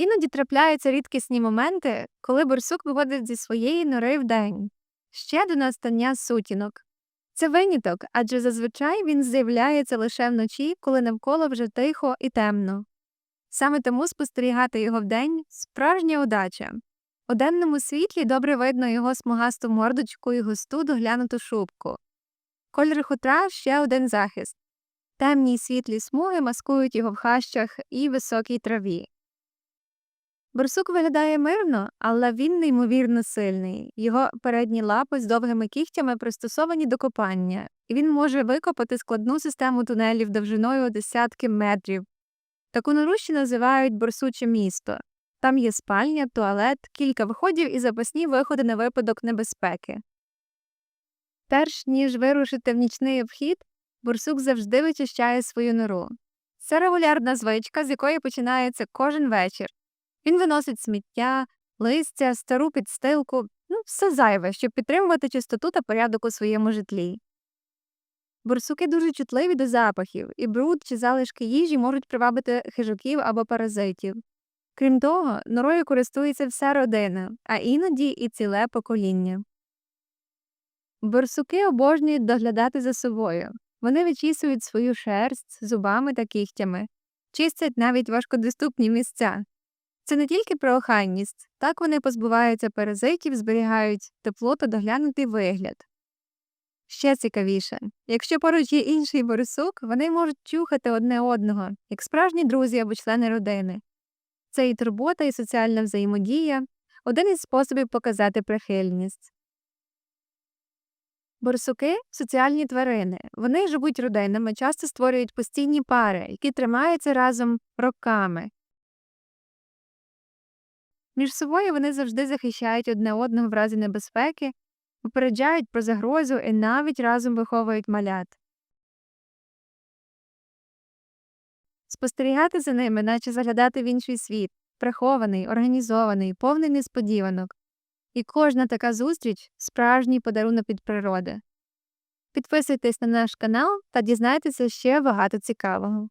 Іноді трапляються рідкісні моменти, коли борсук виходить зі своєї нори вдень, ще до настання сутінок. Це виняток, адже зазвичай він з'являється лише вночі, коли навколо вже тихо і темно. Саме тому спостерігати його вдень справжня удача. У денному світлі добре видно його смугасту мордочку і густу доглянуту шубку. Кольори хутра ще один захист. Темні світлі смуги маскують його в хащах і високій траві. Борсук виглядає мирно, але він неймовірно сильний. Його передні лапи з довгими кігтями пристосовані до копання, і він може викопати складну систему тунелів довжиною десятки метрів. Таку нору називають борсуче місто. Там є спальня, туалет, кілька виходів і запасні виходи на випадок небезпеки. Перш ніж вирушити в нічний обхід, борсук завжди вичищає свою нору. Це регулярна звичка, з якої починається кожен вечір. Він виносить сміття, листя, стару підстилку, ну, все зайве, щоб підтримувати чистоту та порядок у своєму житлі. Борсуки дуже чутливі до запахів, і бруд чи залишки їжі можуть привабити хижаків або паразитів. Крім того, норою користується вся родина, а іноді і ціле покоління. Борсуки обожнюють доглядати за собою. Вони вичісують свою шерсть зубами та кігтями, чистять навіть важкодоступні місця. Це не тільки про охайність, так вони позбуваються паразитів, зберігають тепло та доглянутий вигляд. Ще цікавіше, якщо поруч є інший борсук, вони можуть чухати одне одного, як справжні друзі або члени родини. Це і турбота, і соціальна взаємодія один із способів показати прихильність. Борсуки соціальні тварини. Вони живуть родинами, часто створюють постійні пари, які тримаються разом роками. Між собою вони завжди захищають одне одного в разі небезпеки, попереджають про загрозу і навіть разом виховують малят. Спостерігати за ними, наче заглядати в інший світ, прихований, організований, повний несподіванок. І кожна така зустріч справжній подарунок від природи. Підписуйтесь на наш канал та дізнайтеся ще багато цікавого.